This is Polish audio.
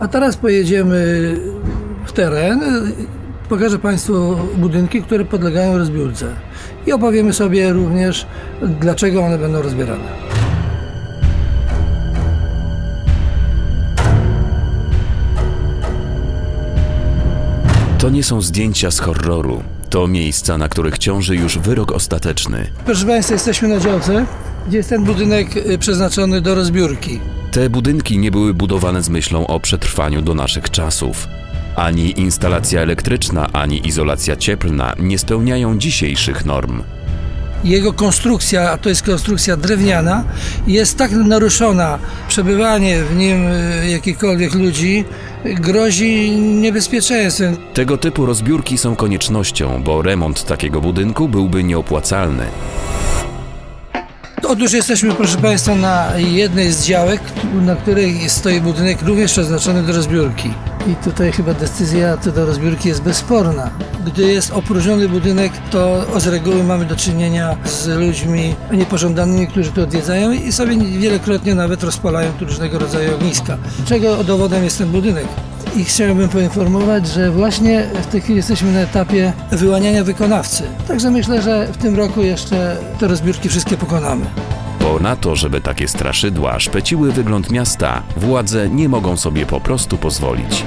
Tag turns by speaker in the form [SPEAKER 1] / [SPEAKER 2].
[SPEAKER 1] A teraz pojedziemy w teren. Pokażę Państwu budynki, które podlegają rozbiórce. I opowiemy sobie również, dlaczego one będą rozbierane.
[SPEAKER 2] To nie są zdjęcia z horroru. To miejsca, na których ciąży już wyrok ostateczny.
[SPEAKER 1] Proszę Państwa, jesteśmy na działce, gdzie jest ten budynek y, przeznaczony do rozbiórki.
[SPEAKER 2] Te budynki nie były budowane z myślą o przetrwaniu do naszych czasów. Ani instalacja elektryczna, ani izolacja cieplna nie spełniają dzisiejszych norm.
[SPEAKER 1] Jego konstrukcja, a to jest konstrukcja drewniana, jest tak naruszona, przebywanie w nim y, jakichkolwiek ludzi grozi niebezpieczeństwem.
[SPEAKER 2] Tego typu rozbiórki są koniecznością, bo remont takiego budynku byłby nieopłacalny.
[SPEAKER 1] Otóż jesteśmy, proszę Państwa, na jednej z działek, na której stoi budynek również przeznaczony do rozbiórki. I tutaj chyba decyzja co do rozbiórki jest bezsporna. Gdy jest opróżniony budynek, to z reguły mamy do czynienia z ludźmi niepożądanymi, którzy tu odwiedzają i sobie wielokrotnie nawet rozpalają tu różnego rodzaju ogniska. Czego dowodem jest ten budynek? I chciałbym poinformować, że właśnie w tej chwili jesteśmy na etapie wyłaniania wykonawcy. Także myślę, że w tym roku jeszcze te rozbiórki wszystkie pokonamy.
[SPEAKER 2] Bo na to, żeby takie straszydła szpeciły wygląd miasta, władze nie mogą sobie po prostu pozwolić.